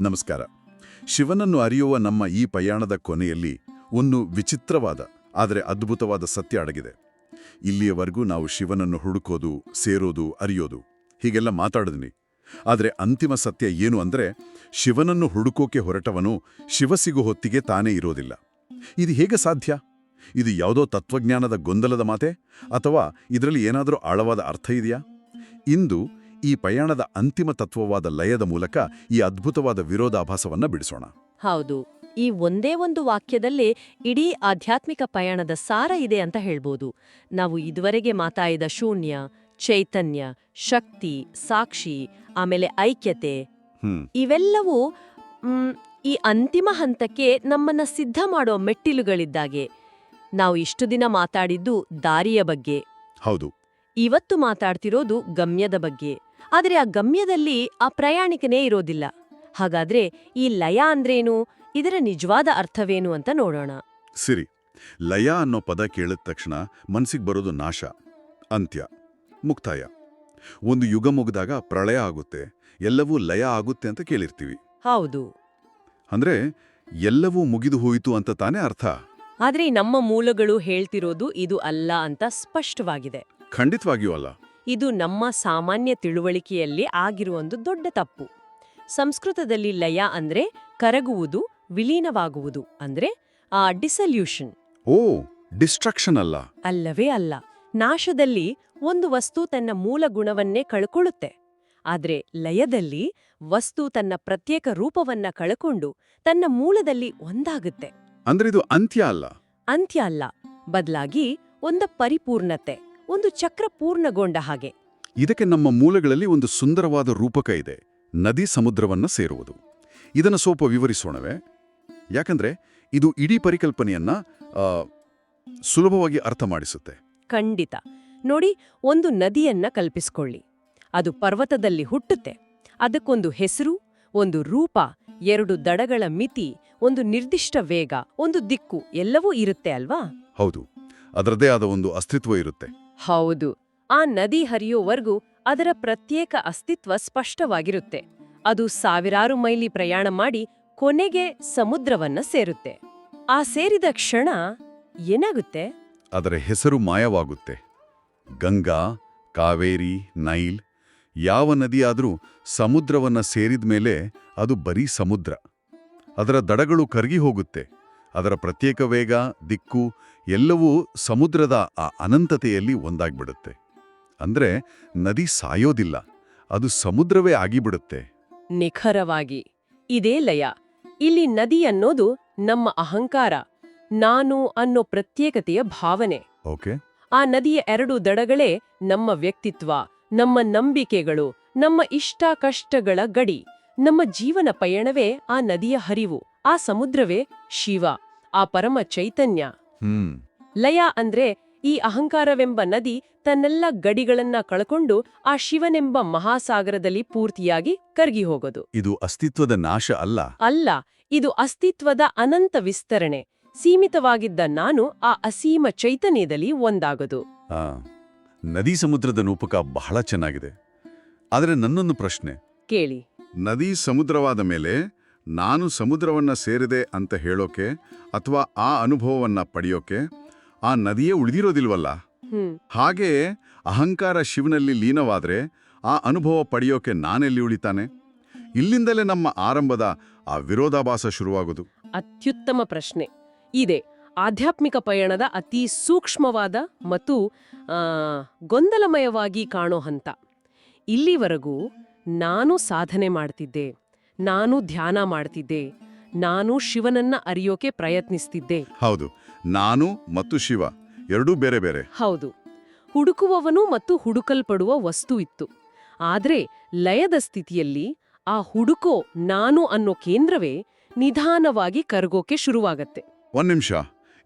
ನಮಸ್ಕಾರ. ಶಿವನನ್ನು ಅರಿಯುವ ನಮ್ಮ ಈ ಪಯಣದ ಕೊನೆಯಲ್ಲಿ ಒಂದು ವಿಚಿತ್ರವಾದ, ಆದರೆ ಅದ್ಭುತವಾದ ಸತ್ಯ ಅಡಗಿದೆ. ಇಲ್ಲಿಯವರೆಗೂ ನಾವು ಶಿವನನ್ನು ಹುಡುಕೋದು, ಸೇರೋದು, ಅರಿಯೋದು, ಹೀಗೆಲ್ಲ ಮಾತಾಡಿದ್ನಿ. ಆದರೆ ಅಂತಿಮ ಸತ್ಯ ಏನು ಅಂದ್ರೆ, ಶಿವನನ್ನು ಹುಡುಕೋಕೆ ಹೊರಟವನು ಶಿವ ಸಿಗೋ ಹೊತ್ತಿಗೆ ತಾನೇ ಇರೋದಿಲ್ಲ. ಇದು ಹೇಗೆ ಸಾಧ್ಯ? ಇದು ಯಾವುದೋ ತತ್ವಜ್ಞಾನದ ಗೊಂದಲದ ಮಾತೆ? ಅಥವಾ ಇದರಲ್ಲಿ ಏನಾದರೂ ಆಳವಾದ ಅರ್ಥ ಇದೆಯಾ? ಇಂದು ಈ ಪಯಣದ ಅಂತಿಮ ತತ್ವವಾದ ಲಯದ ಮೂಲಕ ಈ ಅದ್ಭುತವಾದ ವಿರೋಧಾಭಾಸವನ್ನ ಬಿಡಿಸೋಣ. ಹೌದು. ಈ ಒಂದೇ ಒಂದು ವಾಕ್ಯದಲ್ಲಿ ಇಡೀ ಆಧ್ಯಾತ್ಮಿಕ ಪಯಣದ ಸಾರ ಇದೆ ಅಂತ ಹೇಳ್ಬೋದು. ನಾವು ಇದುವರೆಗೆ ಮಾತಾಡಿದ ಶೂನ್ಯ ಚೈತನ್ಯ ಶಕ್ತಿ ಸಾಕ್ಷಿ ಆಮೇಲೆ ಐಕ್ಯತೆ ಇವೆಲ್ಲವೂ ಈ ಅಂತಿಮ ಹಂತಕ್ಕೆ ನಮ್ಮನ್ನ ಸಿದ್ಧ ಮಾಡೋ ಮೆಟ್ಟಿಲುಗಳಿದ್ದಾಗೆ. ನಾವು ಇಷ್ಟು ದಿನ ಮಾತಾಡಿದ್ದು ದಾರಿಯ ಬಗ್ಗೆ. ಹೌದು. ಇವತ್ತು ಮಾತಾಡ್ತಿರೋದು ಗಮ್ಯದ ಬಗ್ಗೆ. ಆದರೆ ಆ ಗಮ್ಯದಲ್ಲಿ ಆ ಪ್ರಯಾಣಿಕನೇ ಇರೋದಿಲ್ಲ. ಹಾಗಾದ್ರೆ ಈ ಲಯ ಅಂದ್ರೇನು? ಇದರ ನಿಜವಾದ ಅರ್ಥವೇನು ಅಂತ ನೋಡೋಣ. ಸಿರಿ ಲಯ ಅನ್ನೋ ಪದ ಕೇಳಿದ ತಕ್ಷಣ ಮನ್ಸಿಗೆ ಬರೋದು ನಾಶ. ಅಂತ್ಯ ಮುಕ್ತಾಯ. ಒಂದು ಯುಗ ಮುಗಿದಾಗ ಪ್ರಳಯ ಆಗುತ್ತೆ ಎಲ್ಲವೂ ಲಯ ಆಗುತ್ತೆ ಅಂತ ಕೇಳಿರ್ತೀವಿ. ಹೌದು. ಅಂದ್ರೆ ಎಲ್ಲವೂ ಮುಗಿದು ಹೋಯಿತು ಅಂತ ತಾನೇ ಅರ್ಥ? ಆದ್ರೆ ನಮ್ಮ ಮೂಲಗಳು ಹೇಳ್ತಿರೋದು ಇದು ಅಲ್ಲ ಅಂತ ಸ್ಪಷ್ಟವಾಗಿದೆ. ಖಂಡಿತವಾಗಿಯೂ ಅಲ್ಲ. ಇದು ನಮ್ಮ ಸಾಮಾನ್ಯ ತಿಳುವಳಿಕೆಯಲ್ಲಿ ಆಗಿರುವ ಒಂದು ದೊಡ್ಡ ತಪ್ಪು. ಸಂಸ್ಕೃತದಲ್ಲಿ ಲಯ ಅಂದ್ರೆ ಕರಗುವುದು ವಿಲೀನವಾಗುವುದು ಅಂದ್ರೆ ಆ ಡಿಸಲ್ಯೂಷನ್ ಓ ಡಿಸ್ಟ್ರಕ್ಷನ್ ಅಲ್ಲ. ಅಲ್ಲವೇ ಅಲ್ಲ. ನಾಶದಲ್ಲಿ ಒಂದು ವಸ್ತು ತನ್ನ ಮೂಲ ಗುಣವನ್ನೇ ಕಳ್ಕೊಳ್ಳುತ್ತೆ. ಆದ್ರೆ ಲಯದಲ್ಲಿ ವಸ್ತು ತನ್ನ ಪ್ರತ್ಯೇಕ ರೂಪವನ್ನ ಕಳ್ಕೊಂಡು ತನ್ನ ಮೂಲದಲ್ಲಿ ಒಂದಾಗುತ್ತೆ. ಅಂದ್ರೆ ಇದು ಅಂತ್ಯ ಅಲ್ಲ. ಅಂತ್ಯ ಅಲ್ಲ. ಬದಲಾಗಿ ಒಂದ ಪರಿಪೂರ್ಣತೆ. ಒಂದು ಚಕ್ರ ಪೂರ್ಣಗೊಂಡ ಹಾಗೆ. ಇದಕ್ಕೆ ನಮ್ಮ ಮೂಲಗಳಲ್ಲಿ ಒಂದು ಸುಂದರವಾದ ರೂಪಕ ಇದೆ ನದಿ ಸಮುದ್ರವನ್ನ ಸೇರುವುದು. ಇದನ್ನು ಸ್ವಲ್ಪ ವಿವರಿಸೋಣವೇ? ಯಾಕಂದ್ರೆ ಇದು ಇಡೀ ಪರಿಕಲ್ಪನೆಯನ್ನ ಸುಲಭವಾಗಿ ಅರ್ಥ ಮಾಡಿಸುತ್ತೆ. ಖಂಡಿತ. ನೋಡಿ ಒಂದು ನದಿಯನ್ನ ಕಲ್ಪಿಸ್ಕೊಳ್ಳಿ. ಅದು ಪರ್ವತದಲ್ಲಿ ಹುಟ್ಟುತ್ತೆ. ಅದಕ್ಕೊಂದು ಹೆಸರು ಒಂದು ರೂಪ ಎರಡು ದಡಗಳ ಮಿತಿ ಒಂದು ನಿರ್ದಿಷ್ಟ ವೇಗ ಒಂದು ದಿಕ್ಕು ಎಲ್ಲವೂ ಇರುತ್ತೆ ಅಲ್ವಾ? ಹೌದು. ಅದರದೇ ಆದ ಒಂದು ಅಸ್ತಿತ್ವ ಇರುತ್ತೆ. ಹೌದು, ಆ ನದಿ ಹರಿಯೋವರೆಗೂ ಅದರ ಪ್ರತ್ಯೇಕ ಅಸ್ತಿತ್ವ ಸ್ಪಷ್ಟವಾಗಿರುತ್ತೆ. ಅದು ಸಾವಿರಾರು ಮೈಲಿ ಪ್ರಯಾಣ ಮಾಡಿ ಕೊನೆಗೆ ಸಮುದ್ರವನ್ನ ಸೇರುತ್ತೆ. ಆ ಸೇರಿದ ಕ್ಷಣ ಏನಾಗುತ್ತೆ? ಅದರ ಹೆಸರು ಮಾಯವಾಗುತ್ತೆ. ಗಂಗಾ, ಕಾವೇರಿ, ನೈಲ್ ಯಾವ ನದಿಯಾದರೂ ಸಮುದ್ರವನ್ನ ಸೇರಿದ ಮೇಲೆ ಅದು ಬರೀ ಸಮುದ್ರ. ಅದರ ದಡಗಳು ಕರಗಿ ಹೋಗುತ್ತೆ. ಅದರ ಪ್ರತ್ಯೇಕ ವೇಗ, ದಿಕ್ಕು ಎಲ್ಲವೂ ಸಮುದ್ರದ ಆ ಅನಂತತೆಯಲ್ಲಿ ಒಂದಾಗ್ಬಿಡುತ್ತೆ. ಅಂದ್ರೆ ನದಿ ಸಾಯೋದಿಲ್ಲ ಅದು ಸಮುದ್ರವೇ ಆಗಿಬಿಡುತ್ತೆ. ನಿಖರವಾಗಿ. ಇದೇ ಲಯ. ಇಲ್ಲಿ ನದಿ ಅನ್ನೋದು ನಮ್ಮ ಅಹಂಕಾರ ನಾನು ಅನ್ನೋ ಪ್ರತ್ಯೇಕತೆಯ ಭಾವನೆ. ಓಕೆ. ಆ ನದಿಯ ಎರಡು ದಡಗಳೇ ನಮ್ಮ ವ್ಯಕ್ತಿತ್ವ ನಮ್ಮ ನಂಬಿಕೆಗಳು ನಮ್ಮ ಇಷ್ಟ ಕಷ್ಟಗಳ ಗಡಿ. ನಮ್ಮ ಜೀವನ ಪಯಣವೇ ಆ ನದಿಯ ಹರಿವು ಆ ಸಮುದ್ರವೇ ಶಿವ ಆ ಪರಮ ಚೈತನ್ಯ. ಲಯ ಅಂದ್ರೆ ಈ ಅಹಂಕಾರವೆಂಬ ನದಿ ತನ್ನೆಲ್ಲ ಗಡಿಗಳನ್ನ ಕಳ್ಕೊಂಡು ಆ ಶಿವನೆಂಬ ಮಹಾಸಾಗರದಲ್ಲಿ ಪೂರ್ತಿಯಾಗಿ ಕರ್ಗಿ ಹೋಗೋದು. ಇದು ಅಸ್ತಿತ್ವದ ನಾಶ ಅಲ್ಲ? ಅಲ್ಲ ಇದು ಅಸ್ತಿತ್ವದ ಅನಂತ ವಿಸ್ತರಣೆ. ಸೀಮಿತವಾಗಿದ್ದ ನಾನು ಆ ಅಸೀಮ ಚೈತನ್ಯದಲ್ಲಿ ಒಂದಾಗದು. ಆ, ನದಿ ಸಮುದ್ರದ ರೂಪಕ ಬಹಳ ಚೆನ್ನಾಗಿದೆ. ಆದರೆ ನನ್ನೊಂದು ಪ್ರಶ್ನೆ. ಕೇಳಿ. ನದಿ ಸಮುದ್ರವಾದ ಮೇಲೆ ನಾನು ಸಮುದ್ರವನ್ನ ಸೇರಿದೆ ಅಂತ ಹೇಳೋಕೆ ಅಥವಾ ಆ ಅನುಭವವನ್ನ ಪಡೆಯೋಕೆ ಆ ನದಿಯೇ ಉಳಿದಿರೋದಿಲ್ವಲ್ಲ? ಹಾಗೆ ಅಹಂಕಾರ ಶಿವನಲ್ಲಿ ಲೀನವಾದ್ರೆ ಆ ಅನುಭವ ಪಡೆಯೋಕೆ ನಾನೆಲ್ಲಿ ಉಳಿತಾನೆ? ಇಲ್ಲಿಂದಲೇ ನಮ್ಮ ಆರಂಭದ ಆ ವಿರೋಧಾಭಾಸ ಶುರುವಾಗೋದು. ಅತ್ಯುತ್ತಮ ಪ್ರಶ್ನೆ. ಇದೆ ಆಧ್ಯಾತ್ಮಿಕ ಪಯಣದ ಅತಿ ಸೂಕ್ಷ್ಮವಾದ ಮತ್ತು ಗೊಂದಲಮಯವಾಗಿ ಕಾಣೋ ಹಂತ. ಇಲ್ಲಿವರೆಗೂ ನಾನು ಸಾಧನೆ ಮಾಡ್ತಿದ್ದೆ. ನಾನು ಧ್ಯಾನ ಮಾಡ್ತಿದ್ದೆ. ನಾನು ಶಿವನನ್ನ ಅರಿಯೋಕೆ ಪ್ರಯತ್ನಿಸ್ತಿದ್ದೆ. ಹೌದು ನಾನು ಮತ್ತು ಶಿವ ಎರಡೂ ಬೇರೆ ಬೇರೆ. ಹೌದು ಹುಡುಕುವವನು ಮತ್ತು ಹುಡುಕಲ್ಪಡುವ ವಸ್ತು ಇತ್ತು. ಆದ್ರೆ ಲಯದ ಸ್ಥಿತಿಯಲ್ಲಿ ಆ ಹುಡುಕೋ ನಾನು ಅನ್ನೋ ಕೇಂದ್ರವೇ ನಿಧಾನವಾಗಿ ಕರಗೋಕೆ ಶುರುವಾಗತ್ತೆ. ಒಂದ್ ನಿಮಿಷ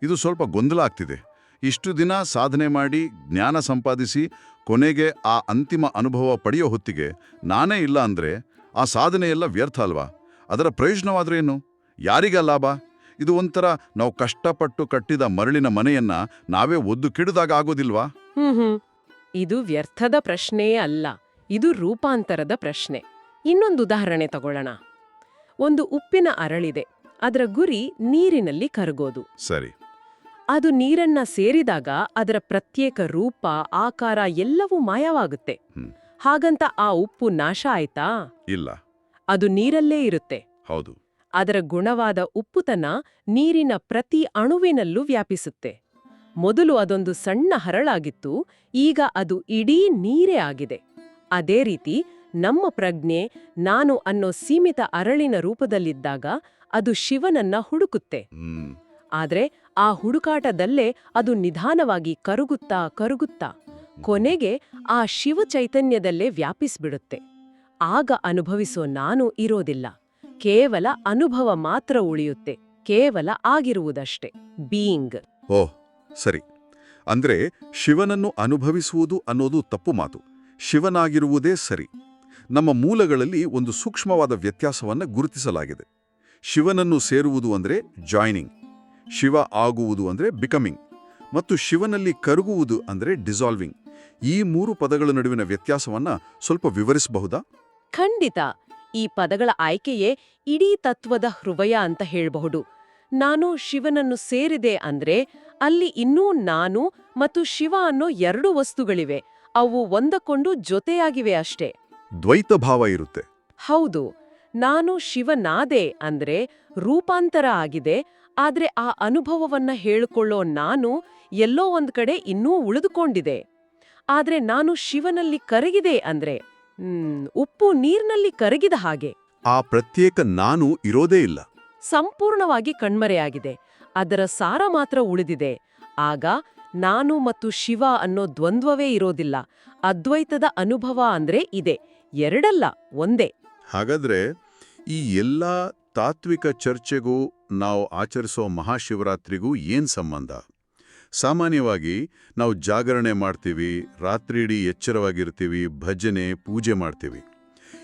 ಇದು ಸ್ವಲ್ಪ ಗೊಂದಲ ಆಗ್ತಿದೆ. ಇಷ್ಟು ದಿನ ಸಾಧನೆ ಮಾಡಿ ಜ್ಞಾನ ಸಂಪಾದಿಸಿ ಕೊನೆಗೆ ಆ ಅಂತಿಮ ಅನುಭವ ಪಡೆಯೋ ಹೊತ್ತಿಗೆ ನಾನೇ ಇಲ್ಲ ಅಂದ್ರೆ ಆ ಸಾಧನೆ ಎಲ್ಲ ವ್ಯರ್ಥ ಅಲ್ವಾ? ಅದರ ಪ್ರಯೋಜನವಾದ್ರೇನು ಯಾರಿಗ ಲಾಭ? ಇದು ಒಂಥರ ನಾವು ಕಷ್ಟಪಟ್ಟು ಕಟ್ಟಿದ ಮರಳಿನ ಮನೆಯನ್ನ ನಾವೇ ಒದ್ದು ಕಿಡಿದಾಗ ಆಗೋದಿಲ್ವಾ? ಇದು ವ್ಯರ್ಥದ ಪ್ರಶ್ನೆಯೇ ಅಲ್ಲ. ಇದು ರೂಪಾಂತರದ ಪ್ರಶ್ನೆ. ಇನ್ನೊಂದು ಉದಾಹರಣೆ ತಗೊಳ್ಳೋಣ. ಒಂದು ಉಪ್ಪಿನ ಅರಳಿದೆ. ಅದರ ಗುರಿ ನೀರಿನಲ್ಲಿ ಕರಗೋದು. ಸರಿ. ಅದು ನೀರನ್ನ ಸೇರಿದಾಗ ಅದರ ಪ್ರತ್ಯೇಕ ರೂಪ ಆಕಾರ ಎಲ್ಲವೂ ಮಾಯವಾಗುತ್ತೆ. ಹಾಗಂತ ಆ ಉಪ್ಪು ನಾಶ ಆಯ್ತಾ? ಇಲ್ಲ. ಅದು ನೀರಲ್ಲೇ ಇರುತ್ತೆ. ಹೌದು. ಅದರ ಗುಣವಾದ ಉಪ್ಪುತನ ನೀರಿನ ಪ್ರತಿ ಅಣುವಿನಲ್ಲೂ ವ್ಯಾಪಿಸುತ್ತೆ. ಮೊದಲು ಅದೊಂದು ಸಣ್ಣ ಹರಳಾಗಿತ್ತು ಈಗ ಅದು ಇಡೀ ನೀರೇ ಆಗಿದೆ. ಅದೇ ರೀತಿ ನಮ್ಮ ಪ್ರಜ್ಞೆ ನಾನು ಅನ್ನೋ ಸೀಮಿತ ಅರಳಿನ ರೂಪದಲ್ಲಿದ್ದಾಗ ಅದು ಶಿವನನ್ನ ಹುಡುಕುತ್ತೆ. ಆದ್ರೆ ಆ ಹುಡುಕಾಟದಲ್ಲೇ ಅದು ನಿಧಾನವಾಗಿ ಕರುಗುತ್ತಾ ಕರುಗುತ್ತಾ ಕೊನೆಗೆ ಆ ಶಿವ ಚೈತನ್ಯದಲ್ಲೇ ವ್ಯಾಪಿಸ್ಬಿಡುತ್ತೆ. ಆಗ ಅನುಭವಿಸೋ ನಾನು ಇರೋದಿಲ್ಲ. ಕೇವಲ ಅನುಭವ ಮಾತ್ರ ಉಳಿಯುತ್ತೆ. ಕೇವಲ ಆಗಿರುವುದಷ್ಟೇ. ಬೀಯಿಂಗ್. ಓಹ್ ಸರಿ. ಅಂದ್ರೆ ಶಿವನನ್ನು ಅನುಭವಿಸುವುದು ಅನ್ನೋದು ತಪ್ಪು ಮಾತು. ಶಿವನಾಗಿರುವುದೇ ಸರಿ. ನಮ್ಮ ಮೂಲಗಳಲ್ಲಿ ಒಂದು ಸೂಕ್ಷ್ಮವಾದ ವ್ಯತ್ಯಾಸವನ್ನು ಗುರುತಿಸಲಾಗಿದೆ. ಶಿವನನ್ನು ಸೇರುವುದು ಅಂದ್ರೆ ಜಾಯ್ನಿಂಗ್. ಶಿವ ಆಗುವುದು ಅಂದ್ರೆ ಬಿಕಮಿಂಗ್. ಮತ್ತು ಶಿವನಲ್ಲಿ ಕರಗುವುದು ಅಂದರೆ ಡಿಸಾಲ್ವಿಂಗ್. ಈ ಮೂರು ಪದಗಳ ನಡುವಿನ ವ್ಯತ್ಯಾಸವನ್ನ ಸ್ವಲ್ಪ ವಿವರಿಸಬಹುದಾ? ಖಂಡಿತ. ಈ ಪದಗಳ ಆಯ್ಕೆಯೇ ಇಡೀ ತತ್ವದ ಹೃದಯ ಅಂತ ಹೇಳಬಹುದು. ನಾನು ಶಿವನನ್ನು ಸೇರಿದೆ ಅಂದ್ರೆ ಅಲ್ಲಿ ಇನ್ನೂ ನಾನು ಮತ್ತು ಶಿವ ಅನ್ನೋ ಎರಡು ವಸ್ತುಗಳಿವೆ. ಅವು ಒಂದಕ್ಕೊಂಡು ಜೊತೆಯಾಗಿವೆ ಅಷ್ಟೇ. ದ್ವೈತ ಭಾವ ಇರುತ್ತೆ. ಹೌದು. ನಾನು ಶಿವನಾದೆ ಅಂದ್ರೆ ರೂಪಾಂತರ ಆಗಿದೆ ಆದ್ರೆ ಆ ಅನುಭವವನ್ನ ಹೇಳಿಕೊಳ್ಳೋ ನಾನು ಎಲ್ಲೋ ಒಂದ್ ಕಡೆ ಇನ್ನೂ ಉಳಿದುಕೊಂಡಿದೆ. ಆದ್ರೆ ನಾನು ಶಿವನಲ್ಲಿ ಕರಗಿದೆ ಅಂದ್ರೆ ಉಪ್ಪು ನೀರ್ನಲ್ಲಿ ಕರಗಿದ ಹಾಗೆ. ಆ ಪ್ರತ್ಯೇಕ ನಾನು ಇರೋದೇ ಇಲ್ಲ. ಸಂಪೂರ್ಣವಾಗಿ ಕಣ್ಮರೆಯಾಗಿದೆ. ಅದರ ಸಾರ ಮಾತ್ರ ಉಳಿದಿದೆ. ಆಗ ನಾನು ಮತ್ತು ಶಿವ ಅನ್ನೋ ದ್ವಂದ್ವವೇ ಇರೋದಿಲ್ಲ. ಅದ್ವೈತದ ಅನುಭವ ಅಂದ್ರೆ ಇದೆ. ಎರಡಲ್ಲ ಒಂದೇ. ಹಾಗಾದ್ರೆ ಈ ಎಲ್ಲ ತಾತ್ವಿಕ ಚರ್ಚೆಗೂ ನಾವು ಆಚರಿಸೋ ಮಹಾಶಿವರಾತ್ರಿಗೂ ಏನ್ ಸಂಬಂಧ? ಸಾಮಾನ್ಯವಾಗಿ ನಾವು ಜಾಗರಣೆ ಮಾಡ್ತೀವಿ ರಾತ್ರಿಯಿಡೀ ಎಚ್ಚರವಾಗಿರ್ತೀವಿ ಭಜನೆ ಪೂಜೆ ಮಾಡ್ತೀವಿ.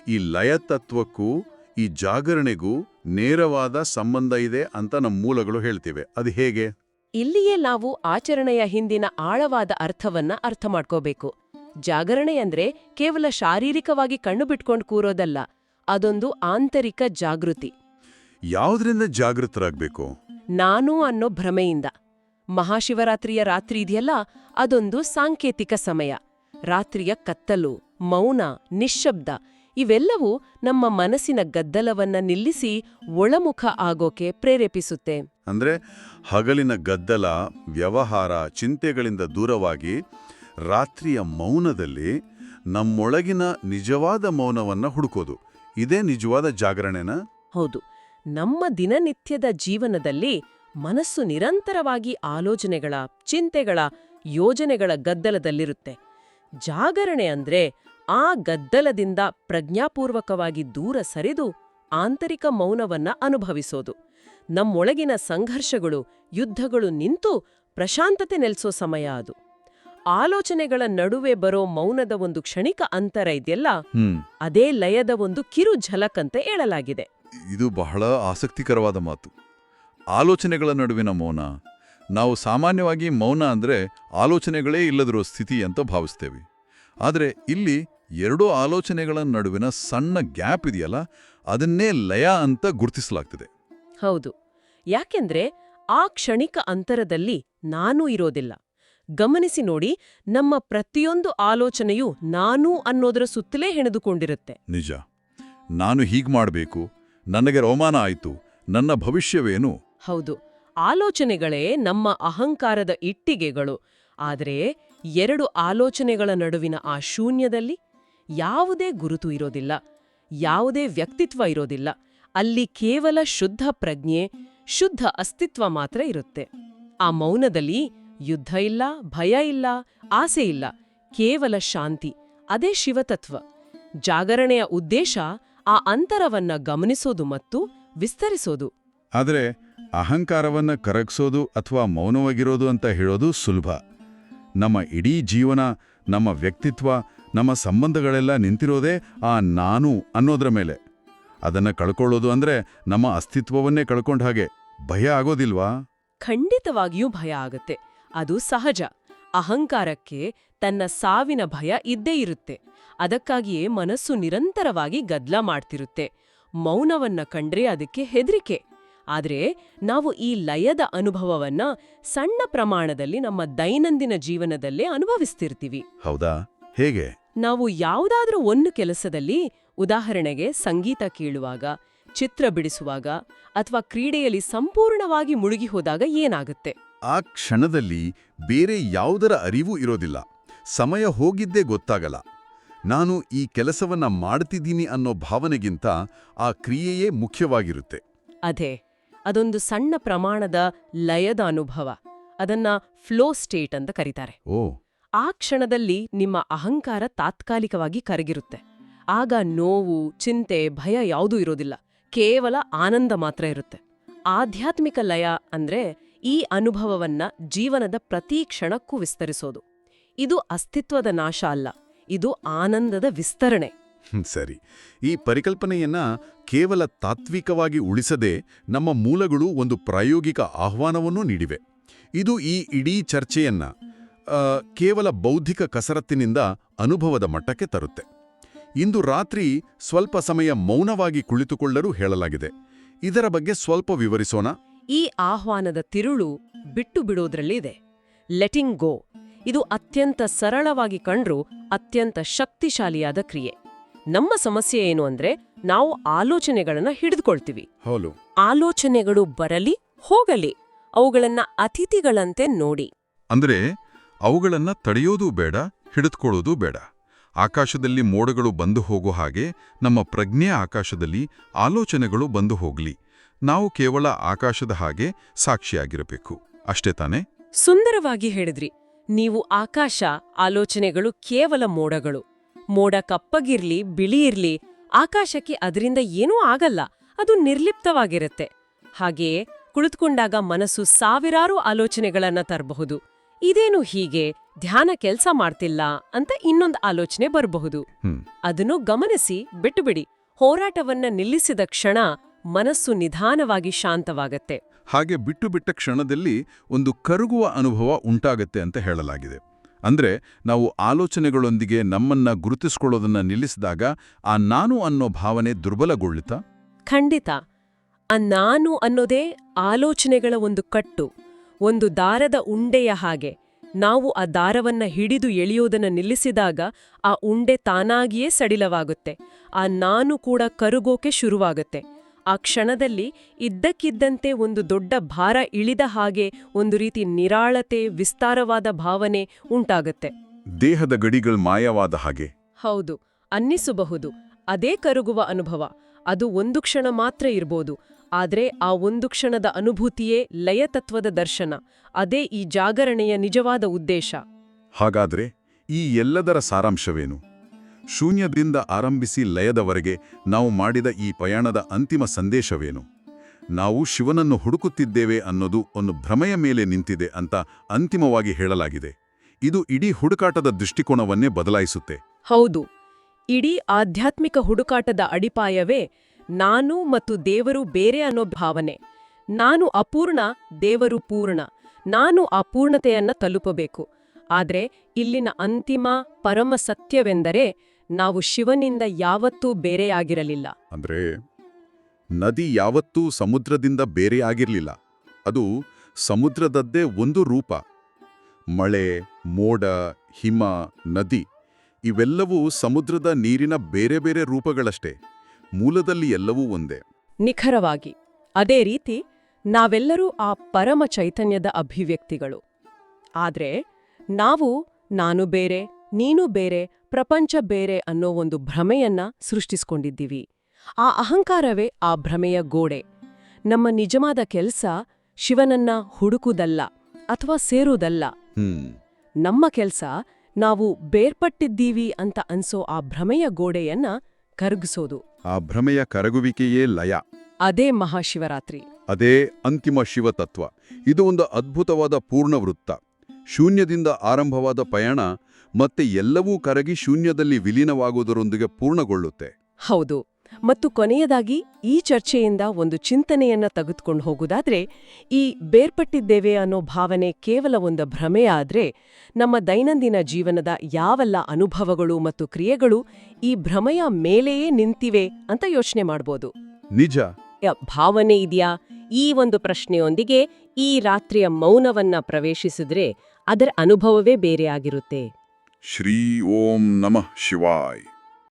ಈ ಲಯ ತತ್ವಕ್ಕೂ ಈ ಜಾಗರಣೆಗೂ ನೇರವಾದ ಸಂಬಂಧ ಇದೆ ಅಂತ ನಮ್ಮ ಮೂಲಗಳು ಹೇಳ್ತಿವೆ. ಅದು ಹೇಗೆ? ಇಲ್ಲಿಯೇ ನಾವು ಆಚರಣೆಯ ಹಿಂದಿನ ಆಳವಾದ ಅರ್ಥವನ್ನ ಅರ್ಥ ಮಾಡ್ಕೋಬೇಕು. ಜಾಗರಣೆ ಅಂದ್ರೆ ಕೇವಲ ಶಾರೀರಿಕವಾಗಿ ಕಣ್ಣು ಬಿಟ್ಕೊಂಡು ಕೂರೋದಲ್ಲ ಅದೊಂದು ಆಂತರಿಕ ಜಾಗೃತಿ. ಯಾವುದರಿಂದ ಜಾಗೃತರಾಗಬೇಕು? ನಾನು ಅನ್ನೋ ಭ್ರಮೆಯಿಂದ. ಮಹಾಶಿವರಾತ್ರಿಯ ರಾತ್ರಿ ಇದೆಯಲ್ಲ ಅದೊಂದು ಸಾಂಕೇತಿಕ ಸಮಯ. ರಾತ್ರಿಯ ಕತ್ತಲು ಮೌನ ನಿಶ್ಶಬ್ದ ಇವೆಲ್ಲವೂ ನಮ್ಮ ಮನಸ್ಸಿನ ಗದ್ದಲವನ್ನ ನಿಲ್ಲಿಸಿ ಒಳಮುಖ ಆಗೋಕೆ ಪ್ರೇರೇಪಿಸುತ್ತೆ. ಅಂದ್ರೆ ಹಗಲಿನ ಗದ್ದಲ ವ್ಯವಹಾರ ಚಿಂತೆಗಳಿಂದ ದೂರವಾಗಿ ರಾತ್ರಿಯ ಮೌನದಲ್ಲಿ ನಮ್ಮೊಳಗಿನ ನಿಜವಾದ ಮೌನವನ್ನ ಹುಡುಕೋದು. ಇದೇ ನಿಜವಾದ ಜಾಗರಣೆನ? ಹೌದು. ನಮ್ಮ ದಿನನಿತ್ಯದ ಜೀವನದಲ್ಲಿ ಮನಸ್ಸು ನಿರಂತರವಾಗಿ ಆಲೋಚನೆಗಳ ಚಿಂತೆಗಳ ಯೋಜನೆಗಳ ಗದ್ದಲದಲ್ಲಿರುತ್ತೆ. ಜಾಗರಣೆ ಅಂದ್ರೆ ಆ ಗದ್ದಲದಿಂದ ಪ್ರಜ್ಞಾಪೂರ್ವಕವಾಗಿ ದೂರ ಸರಿದು ಆಂತರಿಕ ಮೌನವನ್ನ ಅನುಭವಿಸೋದು. ನಮ್ಮೊಳಗಿನ ಸಂಘರ್ಷಗಳು ಯುದ್ಧಗಳು ನಿಂತು ಪ್ರಶಾಂತತೆ ನೆಲೆಸೋ ಸಮಯ ಅದು. ಆಲೋಚನೆಗಳ ನಡುವೆ ಬರೋ ಮೌನದ ಒಂದು ಕ್ಷಣಿಕ ಅಂತರ ಇದೆಯಲ್ಲ? ಅದೇ ಲಯದ ಒಂದು ಕಿರು ಝಲಕ್ ಅಂತ ಹೇಳಲಾಗಿದೆ. ಇದು ಬಹಳ ಆಸಕ್ತಿಕರವಾದ ಮಾತು. ಆಲೋಚನೆಗಳ ನಡುವಿನ ಮೌನ. ನಾವು ಸಾಮಾನ್ಯವಾಗಿ ಮೌನ ಅಂದ್ರೆ ಆಲೋಚನೆಗಳೇ ಇಲ್ಲದಿರೋ ಸ್ಥಿತಿ ಅಂತ ಭಾವಿಸ್ತೇವೆ. ಆದರೆ ಇಲ್ಲಿ ಎರಡೂ ಆಲೋಚನೆಗಳ ನಡುವಿನ ಸಣ್ಣ ಗ್ಯಾಪ್ ಇದೆಯಲ್ಲ ಅದನ್ನೇ ಲಯ ಅಂತ ಗುರುತಿಸಲಾಗ್ತದೆ. ಹೌದು. ಯಾಕೆಂದ್ರೆ ಆ ಕ್ಷಣಿಕ ಅಂತರದಲ್ಲಿ ನಾನು ಇರೋದಿಲ್ಲ. ಗಮನಿಸಿ ನೋಡಿ ನಮ್ಮ ಪ್ರತಿಯೊಂದು ಆಲೋಚನೆಯೂ ನಾನು ಅನ್ನೋದರ ಸುತ್ತಲೇ ಹೆಣೆದುಕೊಂಡಿರುತ್ತೆ. ನಿಜ. ನಾನು ಹೀಗೆ ಮಾಡಬೇಕು ನನಗೆ ರೋಮಾನ ಆಯಿತು ನನ್ನ ಭವಿಷ್ಯವೇನು? ಹೌದು, ಆಲೋಚನೆಗಳೇ ನಮ್ಮ ಅಹಂಕಾರದ ಇಟ್ಟಿಗೆಗಳು. ಆದರೆ ಎರಡು ಆಲೋಚನೆಗಳ ನಡುವಿನ ಆ ಶೂನ್ಯದಲ್ಲಿ ಯಾವುದೇ ಗುರುತು ಇರೋದಿಲ್ಲ, ಯಾವುದೇ ವ್ಯಕ್ತಿತ್ವ ಇರೋದಿಲ್ಲ. ಅಲ್ಲಿ ಕೇವಲ ಶುದ್ಧ ಪ್ರಜ್ಞೆ, ಶುದ್ಧ ಅಸ್ತಿತ್ವ ಮಾತ್ರ ಇರುತ್ತೆ. ಆ ಮೌನದಲ್ಲಿ ಯುದ್ಧ ಇಲ್ಲ, ಭಯ ಇಲ್ಲ, ಆಸೆ ಇಲ್ಲ, ಕೇವಲ ಶಾಂತಿ, ಅದೇ ಶಿವತತ್ವ. ಜಾಗರಣೆಯ ಉದ್ದೇಶ ಆ ಅಂತರವನ್ನ ಗಮನಿಸೋದು ಮತ್ತು ವಿಸ್ತರಿಸೋದು. ಆದರೆ ಅಹಂಕಾರವನ್ನ ಕರಗಿಸೋದು ಅಥವಾ ಮೌನವಾಗಿರೋದು ಅಂತ ಹೇಳೋದು ಸುಲಭ. ನಮ್ಮ ಇಡೀ ಜೀವನ, ನಮ್ಮ ವ್ಯಕ್ತಿತ್ವ, ನಮ್ಮ ಸಂಬಂಧಗಳೆಲ್ಲ ನಿಂತಿರೋದೇ ಆ ನಾನು ಅನ್ನೋದ್ರ ಮೇಲೆ. ಅದನ್ನ ಕಳ್ಕೊಳ್ಳೋದು ಅಂದ್ರೆ ನಮ್ಮ ಅಸ್ತಿತ್ವವನ್ನೇ ಕಳ್ಕೊಂಡ ಹಾಗೆ. ಭಯ ಆಗೋದಿಲ್ವಾ? ಖಂಡಿತವಾಗಿಯೂ ಭಯ ಆಗತ್ತೆ. ಅದು ಸಹಜ. ಅಹಂಕಾರಕ್ಕೆ ತನ್ನ ಸಾವಿನ ಭಯ ಇದ್ದೇ ಇರುತ್ತೆ. ಅದಕ್ಕಾಗಿಯೇ ಮನಸ್ಸು ನಿರಂತರವಾಗಿ ಗದ್ಲ ಮಾಡ್ತಿರುತ್ತೆ. ಮೌನವನ್ನ ಕಂಡ್ರೆ ಅದಕ್ಕೆ ಹೆದರಿಕೆ. ಆದ್ರೆ ನಾವು ಈ ಲಯದ ಅನುಭವವನ್ನ ಸಣ್ಣ ಪ್ರಮಾಣದಲ್ಲಿ ನಮ್ಮ ದೈನಂದಿನ ಜೀವನದಲ್ಲೇ ಅನುಭವಿಸ್ತಿರ್ತೀವಿ. ಹೌದಾ? ಹೇಗೆ? ನಾವು ಯಾವುದಾದ್ರೂ ಒಂದು ಕೆಲಸದಲ್ಲಿ ಉದಾಹರಣೆಗೆ ಸಂಗೀತ ಕೇಳುವಾಗ ಚಿತ್ರ ಬಿಡಿಸುವಾಗ ಅಥವಾ ಕ್ರೀಡೆಯಲ್ಲಿ ಸಂಪೂರ್ಣವಾಗಿ ಮುಳುಗಿ ಹೋದಾಗ ಏನಾಗುತ್ತೆ? ಆ ಕ್ಷಣದಲ್ಲಿ ಬೇರೆ ಯಾವುದರ ಅರಿವು ಇರೋದಿಲ್ಲ. ಸಮಯ ಹೋಗಿದ್ದೇ ಗೊತ್ತಾಗಲ್ಲ. ನಾನು ಈ ಕೆಲಸವನ್ನ ಮಾಡ್ತಿದ್ದೀನಿ ಅನ್ನೋ ಭಾವನೆಗಿಂತ ಆ ಕ್ರಿಯೆಯೇ ಮುಖ್ಯವಾಗಿರುತ್ತೆ. ಅದೇ. ಅದೊಂದು ಸಣ್ಣ ಪ್ರಮಾಣದ ಲಯದ ಅನುಭವ. ಅದನ್ನ ಫ್ಲೋ ಸ್ಟೇಟ್ ಅಂತ ಕರೀತಾರೆ. ಓ. ಆ ಕ್ಷಣದಲ್ಲಿ ನಿಮ್ಮ ಅಹಂಕಾರ ತಾತ್ಕಾಲಿಕವಾಗಿ ಕರಗಿರುತ್ತೆ. ಆಗ ನೋವು ಚಿಂತೆ ಭಯ ಯಾವುದೂ ಇರೋದಿಲ್ಲ. ಕೇವಲ ಆನಂದ ಮಾತ್ರ ಇರುತ್ತೆ. ಆಧ್ಯಾತ್ಮಿಕ ಲಯ ಅಂದ್ರೆ ಈ ಅನುಭವವನ್ನ ಜೀವನದ ಪ್ರತಿ ಕ್ಷಣಕ್ಕೂ ವಿಸ್ತರಿಸೋದು. ಇದು ಅಸ್ತಿತ್ವದ ನಾಶ ಅಲ್ಲ. ಇದು ಆನಂದದ ವಿಸ್ತರಣೆ. ಸರಿ. ಈ ಪರಿಕಲ್ಪನೆಯನ್ನ ಕೇವಲ ತಾತ್ವಿಕವಾಗಿ ಉಳಿಸದೆ ನಮ್ಮ ಮೂಲಗಳು ಒಂದು ಪ್ರಾಯೋಗಿಕ ಆಹ್ವಾನವನ್ನೂ ನೀಡಿವೆ. ಇದು ಈ ಇಡೀ ಚರ್ಚೆಯನ್ನ ಕೇವಲ ಬೌದ್ಧಿಕ ಕಸರತ್ತಿನಿಂದ ಅನುಭವದ ಮಟ್ಟಕ್ಕೆ ತರುತ್ತೆ. ಇಂದು ರಾತ್ರಿ ಸ್ವಲ್ಪ ಸಮಯ ಮೌನವಾಗಿ ಕುಳಿತುಕೊಳ್ಳಲು ಹೇಳಲಾಗಿದೆ. ಇದರ ಬಗ್ಗೆ ಸ್ವಲ್ಪ ವಿವರಿಸೋಣ? ಈ ಆಹ್ವಾನದ ತಿರುಳು ಬಿಟ್ಟು ಬಿಡೋದ್ರಲ್ಲಿದೆ ಲೆಟಿಂಗ್ ಗೋ ಇದು ಅತ್ಯಂತ ಸರಳವಾಗಿ ಕಂಡ್ರೂ ಅತ್ಯಂತ ಶಕ್ತಿಶಾಲಿಯಾದ ಕ್ರಿಯೆ. ನಮ್ಮ ಸಮಸ್ಯೆ ಏನು ಅಂದ್ರೆ ನಾವು ಆಲೋಚನೆಗಳನ್ನ ಹಿಡಿದುಕೊಳ್ತೀವಿ. ಆಲೋಚನೆಗಳು ಬರಲಿ ಹೋಗಲಿ ಅವುಗಳನ್ನ ಅತಿಥಿಗಳಂತೆ ನೋಡಿ. ಅಂದ್ರೆ ಅವುಗಳನ್ನ ತಡೆಯೋದು ಬೇಡ ಹಿಡಿದುಕೊಳ್ಳೋದು ಬೇಡ. ಆಕಾಶದಲ್ಲಿ ಮೋಡಗಳು ಬಂದು ಹೋಗೋ ಹಾಗೆ ನಮ್ಮ ಪ್ರಜ್ಞೆ ಆಕಾಶದಲ್ಲಿ ಆಲೋಚನೆಗಳು ಬಂದು ಹೋಗ್ಲಿ. ನಾವು ಕೇವಲ ಆಕಾಶದ ಹಾಗೆ ಸಾಕ್ಷಿಯಾಗಿರಬೇಕು. ಅಷ್ಟೇ ತಾನೇ? ಸುಂದರವಾಗಿ ಹೇಳಿದ್ರಿ. ನೀವು ಆಕಾಶ ಆಲೋಚನೆಗಳು ಕೇವಲ ಮೋಡಗಳು. ಮೋಡ ಕಪ್ಪಗಿರ್ಲಿ ಬಿಳಿ ಇರ್ಲಿ ಆಕಾಶಕ್ಕೆ ಅದರಿಂದ ಏನೂ ಆಗಲ್ಲ. ಅದು ನಿರ್ಲಿಪ್ತವಾಗಿರುತ್ತೆ. ಹಾಗೆಯೇ ಕುಳಿತುಕೊಂಡಾಗ ಮನಸ್ಸು ಸಾವಿರಾರು ಆಲೋಚನೆಗಳನ್ನ ತರಬಹುದು. ಇದೇನು ಹೀಗೆ? ಧ್ಯಾನ ಕೆಲಸ ಮಾಡ್ತಿಲ್ಲ ಅಂತ ಇನ್ನೊಂದು ಆಲೋಚನೆ ಬರಬಹುದು. ಅದನ್ನು ಗಮನಿಸಿ ಬಿಟ್ಟುಬಿಡಿ. ಹೋರಾಟವನ್ನ ನಿಲ್ಲಿಸಿದ ಕ್ಷಣ ಮನಸ್ಸು ನಿಧಾನವಾಗಿ ಶಾಂತವಾಗತ್ತೆ. ಹಾಗೆ ಬಿಟ್ಟು ಬಿಟ್ಟ ಕ್ಷಣದಲ್ಲಿ ಒಂದು ಕರಗುವ ಅನುಭವ ಉಂಟಾಗತ್ತೆ ಅಂತ ಹೇಳಲಾಗಿದೆ. ಅಂದ್ರೆ ನಾವು ಆಲೋಚನೆಗಳೊಂದಿಗೆ ನಮ್ಮನ್ನ ಗುರುತಿಸ್ಕೊಳ್ಳೋದನ್ನ ನಿಲ್ಲಿಸಿದಾಗ ಆ ನಾನು ಅನ್ನೋ ಭಾವನೆ ದುರ್ಬಲಗೊಳ್ಳುತ್ತಾ? ಖಂಡಿತ. ಆ ನಾನು ಅನ್ನೋದೇ ಆಲೋಚನೆಗಳ ಒಂದು ಕಟ್ಟು, ಒಂದು ದಾರದ ಉಂಡೆಯ ಹಾಗೆ. ನಾವು ಆ ದಾರವನ್ನ ಹಿಡಿದು ಎಳೆಯೋದನ್ನ ನಿಲ್ಲಿಸಿದಾಗ ಆ ಉಂಡೆ ತಾನಾಗಿಯೇ ಸಡಿಲವಾಗುತ್ತೆ. ಆ ನಾನು ಕೂಡ ಕರುಗೋಕೆ ಶುರುವಾಗುತ್ತೆ. ಆ ಕ್ಷಣದಲ್ಲಿ ಇದ್ದಕ್ಕಿದ್ದಂತೆ ಒಂದು ದೊಡ್ಡ ಭಾರ ಇಳಿದ ಹಾಗೆ ಒಂದು ರೀತಿ ನಿರಾಳತೆ ವಿಸ್ತಾರವಾದ ಭಾವನೆ ಉಂಟಾಗತ್ತೆ. ದೇಹದ ಗಡಿಗಳು ಮಾಯವಾದ ಹಾಗೆ. ಹೌದು ಅನ್ನಿಸಬಹುದು. ಅದೇ ಕರಗುವ ಅನುಭವ. ಅದು ಒಂದು ಕ್ಷಣ ಮಾತ್ರ ಇರ್ಬೋದು. ಆದರೆ ಆ ಒಂದು ಕ್ಷಣದ ಅನುಭೂತಿಯೇ ಲಯತತ್ವದ ದರ್ಶನ. ಅದೇ ಈ ಜಾಗರಣೆಯ ನಿಜವಾದ ಉದ್ದೇಶ. ಹಾಗಾದ್ರೆ ಈ ಎಲ್ಲದರ ಸಾರಾಂಶವೇನು? ಶೂನ್ಯದಿಂದ ಆರಂಭಿಸಿ ಲಯದವರೆಗೆ ನಾವು ಮಾಡಿದ ಈ ಪಯಣದ ಅಂತಿಮ ಸಂದೇಶವೇನು? ನಾವು ಶಿವನನ್ನು ಹುಡುಕುತ್ತಿದ್ದೇವೆ ಅನ್ನೋದು ಒಂದು ಭ್ರಮೆಯ ಮೇಲೆ ನಿಂತಿದೆ ಅಂತ ಅಂತಿಮವಾಗಿ ಹೇಳಲಾಗಿದೆ. ಇದು ಇಡೀ ಹುಡುಕಾಟದ ದೃಷ್ಟಿಕೋನವನ್ನೇ ಬದಲಾಯಿಸುತ್ತೆ. ಹೌದು. ಇಡೀ ಆಧ್ಯಾತ್ಮಿಕ ಹುಡುಕಾಟದ ಅಡಿಪಾಯವೇ ನಾನು ಮತ್ತು ದೇವರು ಬೇರೆ ಅನ್ನೋ ಭಾವನೆ. ನಾನು ಅಪೂರ್ಣ, ದೇವರು ಪೂರ್ಣ. ನಾನು ಆ ತಲುಪಬೇಕು. ಆದರೆ ಇಲ್ಲಿನ ಅಂತಿಮ ಪರಮ ಸತ್ಯವೆಂದರೆ ನಾವು ಶಿವನಿಂದ ಯಾವತ್ತೂ ಬೇರೆಯಾಗಿರಲಿಲ್ಲ. ಅಂದ್ರೆ ನದಿ ಯಾವತ್ತೂ ಸಮುದ್ರದಿಂದ ಬೇರೆಯಾಗಿರಲಿಲ್ಲ. ಅದು ಸಮುದ್ರದದ್ದೇ ಒಂದು ರೂಪ. ಮಳೆ ಮೋಡ ಹಿಮ ನದಿ ಇವೆಲ್ಲವೂ ಸಮುದ್ರದ ನೀರಿನ ಬೇರೆ ಬೇರೆ ರೂಪಗಳಷ್ಟೇ. ಮೂಲದಲ್ಲಿ ಎಲ್ಲವೂ ಒಂದೇ. ನಿಖರವಾಗಿ ಅದೇ ರೀತಿ ನಾವೆಲ್ಲರೂ ಆ ಪರಮ ಚೈತನ್ಯದ ಅಭಿವ್ಯಕ್ತಿಗಳು. ಆದರೆ ನಾವು ನಾನು ಬೇರೆ ನೀನು ಬೇರೆ ಪ್ರಪಂಚ ಬೇರೆ ಅನ್ನೋ ಒಂದು ಭ್ರಮೆಯನ್ನ ಸೃಷ್ಟಿಸ್ಕೊಂಡಿದ್ದೀವಿ. ಆ ಅಹಂಕಾರವೇ ಆ ಭ್ರಮೆಯ ಗೋಡೆ. ನಮ್ಮ ನಿಜವಾದ ಕೆಲಸ ಶಿವನನ್ನ ಹುಡುಕುದಲ್ಲ ಅಥವಾ ಸೇರುವುದಲ್ಲ ಹ್ಮ್. ನಮ್ಮ ಕೆಲಸ ನಾವು ಬೇರ್ಪಟ್ಟಿದ್ದೀವಿ ಅಂತ ಅನ್ಸೋ ಆ ಭ್ರಮೆಯ ಗೋಡೆಯನ್ನ ಕರಗಿಸೋದು. ಆ ಭ್ರಮೆಯ ಕರಗುವಿಕೆಯೇ ಲಯ. ಅದೇ ಮಹಾಶಿವರಾತ್ರಿ. ಅದೇ ಅಂತಿಮ ಶಿವತತ್ವ. ಇದು ಒಂದು ಅದ್ಭುತವಾದ ಪೂರ್ಣ ವೃತ್ತ ಶೂನ್ಯದಿಂದ ಆರಂಭವಾದ ಪಯಣ ಮತ್ತೆ ಎಲ್ಲವೂ ಕರಗಿ ಶೂನ್ಯದಲ್ಲಿ ವಿಲೀನವಾಗುವುದರೊಂದಿಗೆ ಪೂರ್ಣಗೊಳ್ಳುತ್ತೆ. ಹೌದು. ಮತ್ತು ಕೊನೆಯದಾಗಿ ಈ ಚರ್ಚೆಯಿಂದ ಒಂದು ಚಿಂತನೆಯನ್ನ ತೆಗೆದುಕೊಂಡು ಹೋಗುವುದಾದ್ರೆ ಈ ಬೇರ್ಪಟ್ಟಿದ್ದೇವೆ ಅನ್ನೋ ಭಾವನೆ ಕೇವಲ ಒಂದು ಭ್ರಮೆಯಾದ್ರೆ ನಮ್ಮ ದೈನಂದಿನ ಜೀವನದ ಯಾವೆಲ್ಲ ಅನುಭವಗಳು ಮತ್ತು ಕ್ರಿಯೆಗಳು ಈ ಭ್ರಮೆಯ ಮೇಲೆಯೇ ನಿಂತಿವೆ ಅಂತ ಯೋಚನೆ ಮಾಡ್ಬೋದು. ನಿಜ. ಭಾವನೆ ಇದೆಯಾ? ಈ ಒಂದು ಪ್ರಶ್ನೆಯೊಂದಿಗೆ ಈ ರಾತ್ರಿಯ ಮೌನವನ್ನ ಪ್ರವೇಶಿಸಿದ್ರೆ ಅದರ ಅನುಭವವೇ ಬೇರೆ श्री ओम नमः शिवाय.